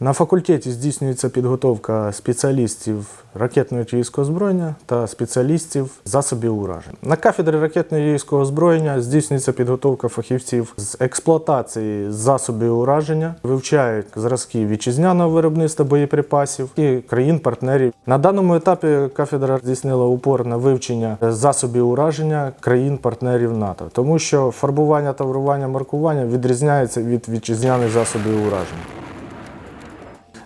На факультеті здійснюється підготовка спеціалістів ракетного та військового озброєння та спеціалістів засобів уражень. На кафедрі ракетного і військового озброєння здійснюється підготовка фахівців з експлуатації засобів ураження, вивчають зразки вітчизняного виробництва боєприпасів і країн-партнерів. На даному етапі кафедра здійснила упор на вивчення засобів ураження країн-партнерів НАТО, тому що фарбування, таврування, маркування відрізняється від вітчизняних засобів ураження.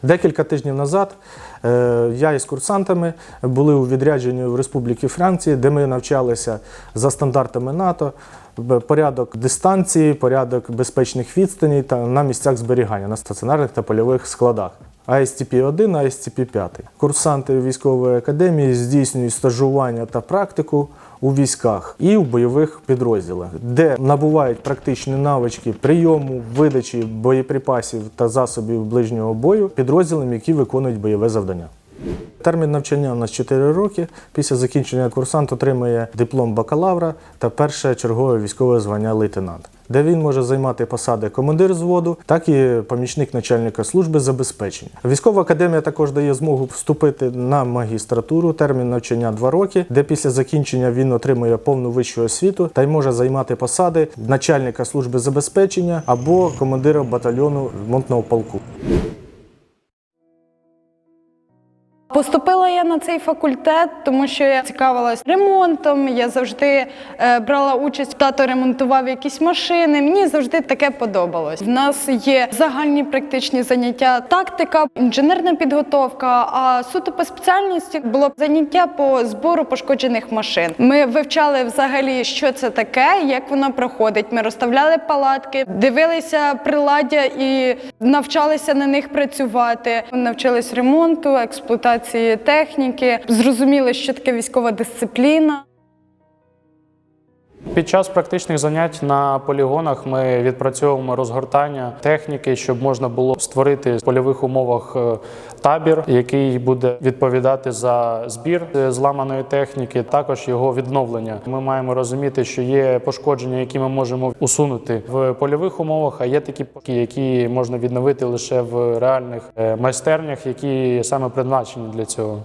Декілька тижнів назад е, я із курсантами були у відрядженні в Республіки Франції, де ми навчалися за стандартами НАТО, порядок дистанції, порядок безпечних відстаней та на місцях зберігання на стаціонарних та польових складах. АСТП-1, АСТП-5. Курсанти військової академії здійснюють стажування та практику у військах і в бойових підрозділах, де набувають практичні навички прийому, видачі боєприпасів та засобів ближнього бою підрозділам, які виконують бойове завдання. Термін навчання у нас 4 роки. Після закінчення курсант отримує диплом бакалавра та перше чергове військове звання лейтенант, де він може займати посади командир зводу, так і помічник начальника служби забезпечення. Військова академія також дає змогу вступити на магістратуру, термін навчання 2 роки, де після закінчення він отримує повну вищу освіту та й може займати посади начальника служби забезпечення або командира батальйону ремонтного полку. Поступила я на цей факультет, тому що я цікавилась ремонтом. Я завжди е, брала участь, тато ремонтував якісь машини. Мені завжди таке подобалось. В нас є загальні практичні заняття, тактика, інженерна підготовка. А суто по спеціальності було заняття по збору пошкоджених машин. Ми вивчали взагалі, що це таке, як воно проходить. Ми розставляли палатки, дивилися приладдя і навчалися на них працювати. Навчились ремонту, експлуатації техніки, зрозуміли, що таке військова дисципліна. Під час практичних занять на полігонах ми відпрацьовуємо розгортання техніки, щоб можна було створити в польових умовах е, табір, який буде відповідати за збір е, зламаної техніки, також його відновлення. Ми маємо розуміти, що є пошкодження, які ми можемо усунути в польових умовах, а є такі, які можна відновити лише в реальних е, майстернях, які саме призначені для цього.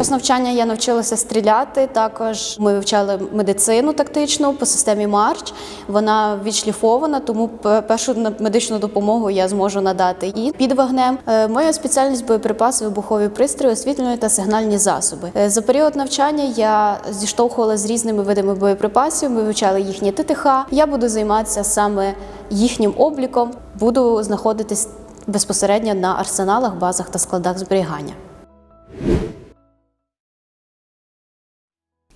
З навчання я навчилася стріляти. Також ми вивчали медицину тактичну по системі Марч. Вона відшліфована, тому першу медичну допомогу я зможу надати і під вогнем. Е, Моя спеціальність боєприпаси, вибухові пристрої, освітлювальні та сигнальні засоби. Е, За період навчання я зіштовхувала з різними видами боєприпасів. Ми вивчали їхні ТТХ. Я буду займатися саме їхнім обліком. Буду знаходитись безпосередньо на арсеналах, базах та складах зберігання.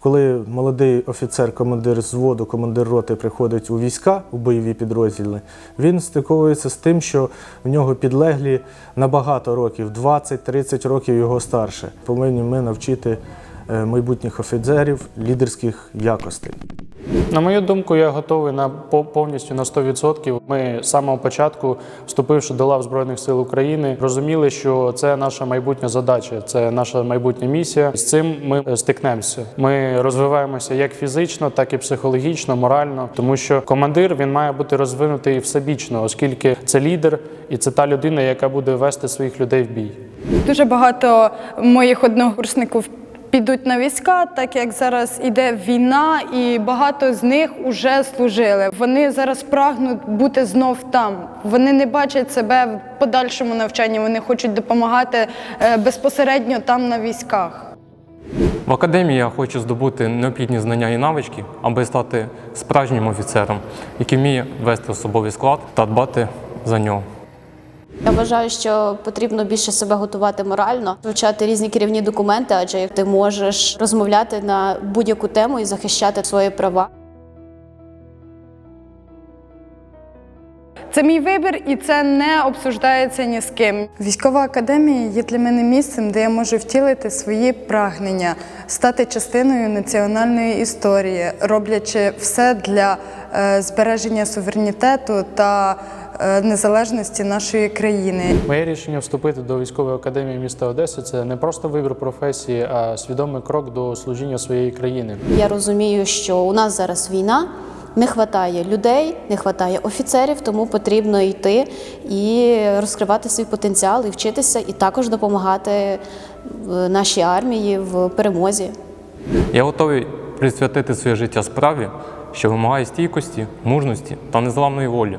Коли молодий офіцер, командир зводу, командир роти приходить у війська у бойові підрозділи, він стиковується з тим, що в нього підлеглі на багато років, 20-30 років його старше. Повинні ми навчити е, майбутніх офіцерів лідерських якостей. На мою думку, я готовий на повністю на 100%. Ми з самого початку, вступивши до лав Збройних сил України, розуміли, що це наша майбутня задача, це наша майбутня місія. З цим ми е, стикнемося. Ми розвиваємося як фізично, так і психологічно, морально, тому що командир він має бути розвинутий всебічно, оскільки це лідер і це та людина, яка буде вести своїх людей в бій. Дуже багато моїх однокурсників підуть на війська, так як зараз іде війна, і багато з них вже служили. Вони зараз прагнуть бути знов там. Вони не бачать себе в подальшому навчанні. Вони хочуть допомагати е, безпосередньо там на військах. В академії я хочу здобути необхідні знання і навички, аби стати справжнім офіцером, який вміє вести особовий склад та дбати за нього. Я вважаю, що потрібно більше себе готувати морально, вивчати різні керівні документи, адже ти можеш розмовляти на будь-яку тему і захищати свої права. Це мій вибір, і це не обсуждається ні з ким. Військова академія є для мене місцем, де я можу втілити свої прагнення, стати частиною національної історії, роблячи все для е, збереження суверенітету та е, незалежності нашої країни. Моє рішення вступити до військової академії міста Одеси це не просто вибір професії, а свідомий крок до служіння своєї країни. Я розумію, що у нас зараз війна, Не вистачає людей, не вистачає офіцерів, тому потрібно йти і розкривати свій потенціал, і вчитися, і також допомагати е, нашій армії в перемозі. Я готовий присвятити своє життя справі, що вимагає стійкості, мужності та незламної волі.